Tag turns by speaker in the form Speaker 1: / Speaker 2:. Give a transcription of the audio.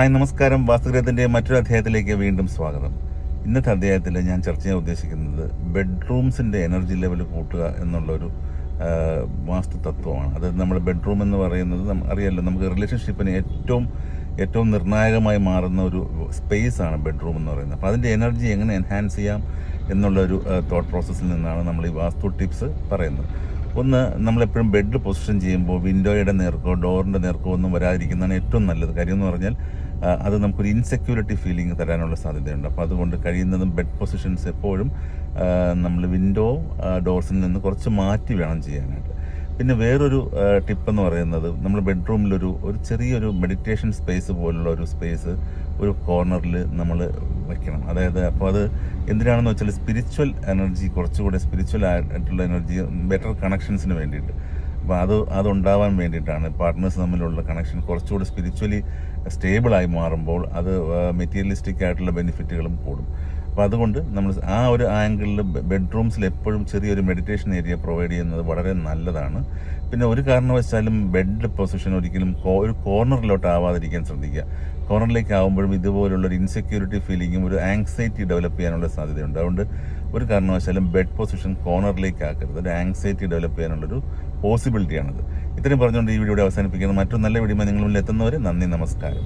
Speaker 1: Hi നമസ്കാരം. വാസ്തുഗ്രഹത്തിന്റെ മറ്റൊരു അധ്യായത്തിലേക്ക് വീണ്ടും സ്വാഗതം. ഇന്നത്തെ അധ്യായത്തിൽ ഞാൻ ചർച്ച ചെയ്യാൻ ഉദ്ദേശിക്കുന്നത് ബെഡ്റൂംസിന്റെ എനർജി ലെവൽ കൂട്ടുക എന്നുള്ളൊരു വാസ്തു തത്വമാണ്. അത് നമ്മൾ ബെഡ്റൂം എന്ന് പറയുന്നത് അറിയാമല്ലോ നമുക്ക് റിലേഷൻഷിപ്പിന് ഏറ്റവും ഏറ്റവും നിർണായകമായി മാറുന്ന ഒരു സ്പേസ് ആണ് ബെഡ്റൂം എന്ന് പറയുന്നത്. അപ്പോൾ അതിന്റെ എനർജി എങ്ങനെ എൻഹാൻസ് ചെയ്യാം എന്നുള്ളൊരു തോട്ട് പ്രോസസ്സിൽ നിന്നാണ് നമ്മൾ ഈ വാസ്തു ടിപ്സ് പറയുന്നത്. ഒന്ന് നമ്മളെപ്പോഴും ബെഡ് പൊസിഷൻ ചെയ്യുമ്പോൾ വിൻഡോയുടെ നേർക്കോ ഡോറിന്റെ നേർക്കോ ഒന്നും വരാതിരിക്കുന്നതാണ് ഏറ്റവും നല്ലത്. കാര്യം എന്ന് പറഞ്ഞാൽ അത് നമുക്കൊരു ഇൻസെക്യൂരിറ്റി ഫീലിംഗ് തരാനുള്ള സാധ്യതയുണ്ട്. അപ്പോൾ അതുകൊണ്ട് കഴിയുന്നതും ബെഡ് പൊസിഷൻസ് എപ്പോഴും നമ്മൾ വിൻഡോ ഡോർസിൽ നിന്ന് കുറച്ച് മാറ്റി വേണം ചെയ്യാനായിട്ട്. പിന്നെ വേറൊരു ടിപ്പ് എന്ന് പറയുന്നത് നമ്മൾ ബെഡ്റൂമിലൊരു ഒരു ചെറിയൊരു മെഡിറ്റേഷൻ സ്പേസ് പോലുള്ള ഒരു സ്പേസ് ഒരു കോർണറിൽ നമ്മൾ വയ്ക്കണം അതായത് അപ്പോൾ അത് എന്തിനാണെന്ന് വെച്ചാൽ സ്പിരിച്വൽ എനർജി കുറച്ചുകൂടെ സ്പിരിച്വൽ ആയിട്ടുള്ള എനർജി ബെറ്റർ കണക്ഷൻസിന് വേണ്ടിയിട്ട്. അപ്പോൾ അത് അതുണ്ടാവാൻ വേണ്ടിയിട്ടാണ് പാർട്ട്നേഴ്സ് തമ്മിലുള്ള കണക്ഷൻ കുറച്ചുകൂടി സ്പിരിച്വലി സ്റ്റേബിളായി മാറുമ്പോൾ അത് മെറ്റീരിയലിസ്റ്റിക് ആയിട്ടുള്ള ബെനിഫിറ്റുകളും കൂടും. അപ്പോൾ അതുകൊണ്ട് നമ്മൾ ആ ഒരു ആംഗിളിൽ ബെഡ്റൂംസിൽ എപ്പോഴും ചെറിയൊരു മെഡിറ്റേഷൻ ഏരിയ പ്രൊവൈഡ് ചെയ്യുന്നത് വളരെ നല്ലതാണ്. പിന്നെ ഒരു കാരണവശാലും ബെഡ് പൊസിഷൻ ഒരിക്കലും ഒരു കോർണറിലോട്ട് ആവാതിരിക്കാൻ ശ്രദ്ധിക്കുക. കോർണറിലേക്ക് ആകുമ്പോഴും ഇതുപോലുള്ളൊരു ഇൻസെക്യൂരിറ്റി ഫീലിങ്ങും ഒരു ആങ്സൈറ്റി ഡെവലപ്പ് ചെയ്യാനുള്ള സാധ്യതയുണ്ട്. അതുകൊണ്ട് ഒരു കാരണവശാലും ബെഡ് പൊസിഷൻ കോർണറിലേക്ക് ആക്കരുത് ഒരു ആങ്സൈറ്റി ഡെവലപ്പ് ചെയ്യാനുള്ളൊരു പോസിബിലിറ്റിയാണത് ഇത്രയും പറഞ്ഞുകൊണ്ട് ഈ വീഡിയോ അവസാനിപ്പിക്കുന്നത് മറ്റൊരു നല്ല വീഡിയോ നിങ്ങൾ മുന്നിൽ എത്തുന്നവരെ നന്ദി നമസ്കാരം.